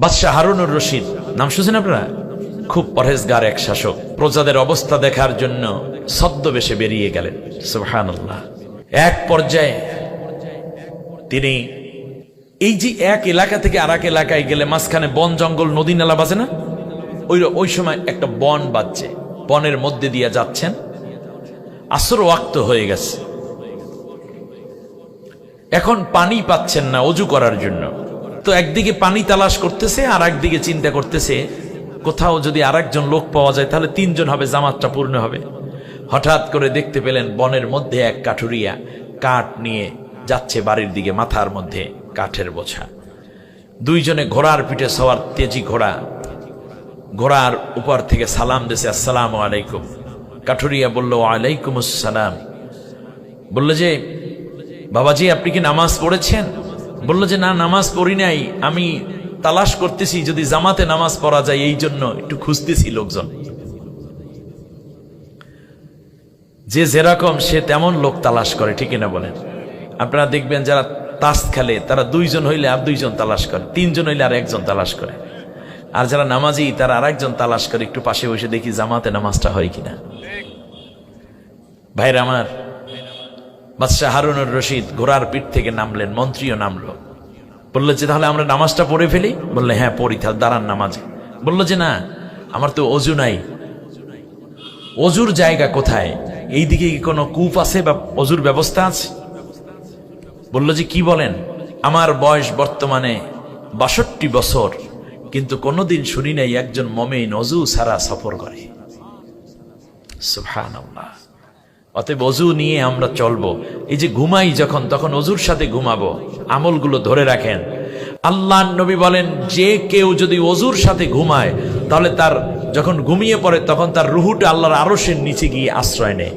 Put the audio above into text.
বাদশাহ হারুনুর রশিদ। নাম শুনছেন আপনারা? খুব পরহেজগার এক শাসক। প্রজাদের অবস্থা দেখার জন্য ছদ্মবেশে বেরিয়ে গেলেন। সুবহানাল্লাহ। এক পর্যায়ে তিনি এই যে এক এলাকা থেকে আর এক এলাকায় গেলে মাঝখানে বন, জঙ্গল, নদী, নালা বাজে না? ওই ওই সময় একটা বন বাজছে। বনের মধ্যে দিয়ে যাচ্ছেন। আসর ওয়াক্ত হয়ে গেছে। এখন পানি পাচ্ছেন না অজু করার জন্য। তো একদিকে পানি তালাশ করতেছে, আর একদিকে চিন্তা করতেছে, কোথাও যদি আরেকজন লোক পাওয়া যায়, তাহলে তিনজন হবে, জামাতটা পূর্ণ হবে। হঠাৎ করে দেখতে পেলেন বনের মধ্যে এক কাঠুরিয়া কাঠ নিয়ে যাচ্ছে বাড়ির দিকে, মাথার মধ্যে কাঠের বোঝা। দুইজনে ঘোড়ার পিঠে সবার তেজি ঘোড়া, ঘোড়ার উপর থেকে সালাম দিছে, আসসালাম আলাইকুম। কাঠুরিয়া বলল আলাইকুম আসসালাম। বলল যে, বাবাজি, আপনি কি নামাজ পড়েছেন? বলল যে, না, নামাজ পড়ি নাই। আমি তালাশ করতেছি, যদি জামাতে নামাজ পড়া যায়, এই জন্য একটু খুঁজতেছি লোকজন। যে যেরকম, সে তেমন লোক তালাশ করে, ঠিক না বলেন? আপনারা দেখবেন যারা তাস খেলে, তারা দুইজন হইলে আর দুইজন তালাশ করে, তিনজন হইলে আর একজন তালাশ করে। আর যারা নামাজি, তারা আর একজন তালাশ করে, একটু পাশে বসে দেখি জামাতে নামাজটা হয় কিনা। ভাইরা আমার বাদশাহ হারুনুর রশিদ ঘোড়ার পিঠ থেকে নামলেন, মন্ত্রীও নামলো। বলল যে, তাহলে আমরা নামাজটা পড়ে ফেলি? বললে হ্যাঁ পড়ি, তাহলে দাঁড়ান নামাজে। বলল যে, না, আমার তো অজু নাই। অজুর জায়গা কোথায়? এইদিকে কি কোনো কূপ আছে বা অজুর ব্যবস্থা আছে? বলল যে, কি বলেন? আমার বয়স বর্তমানে বাষট্টি বছর, কিন্তু কোনোদিন শুনি নাই একজন মমিন অজু সারা সফর করে। সুবহানাল্লাহ। অতএব অজু নিয়ে আমরা চলবো। এই যে ঘুমাই যখন, তখন অজুর সাথে ঘুমাবো। আমলগুলো ধরে রাখেন। আল্লাহ নবী বলেন, যে কেউ যদি অজুর সাথে ঘুমায়, তাহলে তার যখন ঘুমিয়ে পড়ে, তখন তার রুহুটা আল্লাহর আরসের নিচে গিয়ে আশ্রয় নেয়।